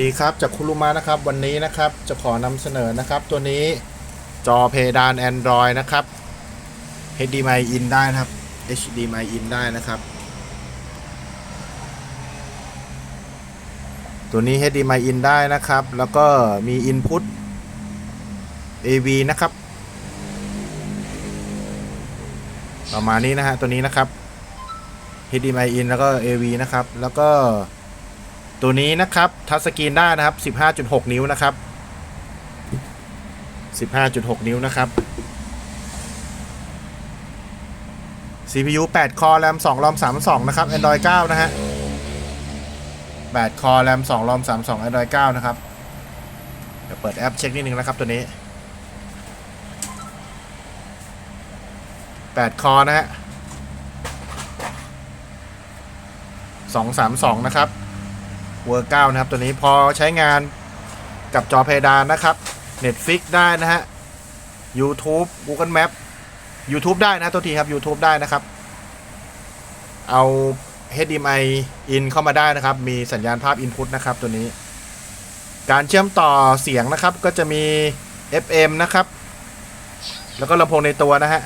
ดีครับจากคุรุมะนะครับวันนี้นะครับจะขอนำเสนอนะครับ ตัวนี้จอเพดาน Android นะครับ HDMI in ได้นะครับ HDMI in ได้นะครับ ตัวนี้ HDMI in ได้นะครับ แล้วก็มี input AV นะครับ ประมาณนี้นะฮะตัวนี้นะครับ HDMI in แล้วก็ AV นะครับ แล้วก็ ตัวนี้นะครับทัชสกรีนได้นะครับ 15.6 นิ้วนะครับ 15.6 นิ้วนะครับ CPU 8 คอ RAM 2 ROM 32 นะครับ Android 9 นะฮะ 8 คอ RAM 2 ROM 32 Android 9 นะครับ เดี๋ยวเปิดแอปเช็คนิดนึงนะครับตัวนี้ 8 คอร์นะฮะ 232 นะครับ เวอร์เก้านะครับ ตัวนี้พอใช้งานกับจอเพดานนะครับ Netflix ได้นะฮะ YouTube Google Map YouTube ได้นะตัวทีครับ YouTube ได้นะครับ เอา HDMI in เข้ามาได้นะครับ มีสัญญาณภาพ Input นะครับตัวนี้ การเชื่อมต่อเสียงนะครับก็จะมี FM นะครับ แล้วก็ลำโพงในตัวนะฮะ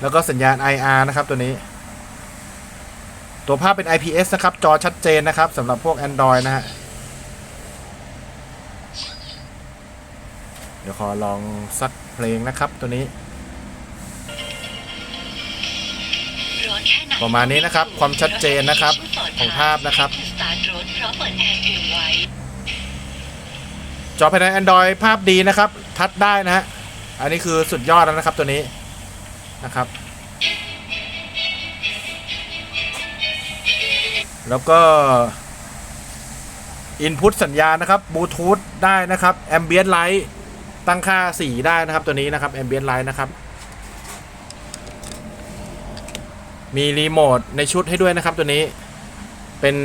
แล้วก็สัญญาณ IR นะครับตัวนี้ ตัวภาพเป็น IPS นะครับ จอชัดเจนนะครับสำหรับพวก Android นะฮะ เดี๋ยวขอลองซัดเพลงนะครับตัวนี้ ประมาณนี้นะครับ ความชัดเจนนะครับ ของภาพนะครับ จอภายใน Android ภาพดีนะครับ ทัดได้นะฮะ อันนี้คือสุดยอดแล้วนะครับตัวนี้นะครับ แล้วก็ Input สัญญาณนะครับบลูทูธได้นะครับ Ambient Light ตั้งค่าสีได้นะครับตัวนี้นะครับ Ambient Light นะครับ มีรีโมทในชุดให้ด้วยนะครับตัวนี้เป็น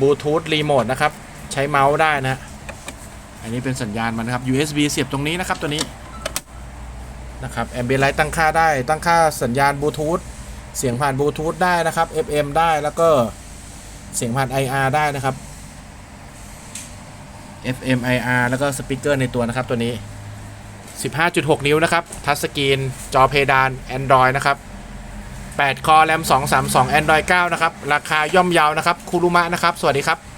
บลูทูธรีโมทนะครับ ใช้เมาส์ได้นะฮะอันนี้เป็นสัญญาณมันนะครับ USB เสียบตรงนี้นะครับตัวนี้นะครับแอมเบียไลท์ตั้งค่าได้ ตั้งค่าสัญญาณบลูทูธเสียงผ่านบลูทูธได้นะครับ FM ได้แล้วก็ เสียงผ่าน IR ได้นะครับ FM IR แล้วก็สปีกเกอร์ในตัวนะครับตัวนี้ 15.6 นิ้วนะครับ ทัชสกรีน จอเพดาน Android นะครับ 8 คอแรม 232 Android 9 นะครับ ราคาย่อมเยาวนะครับ คูรุมะนะครับ สวัสดีครับ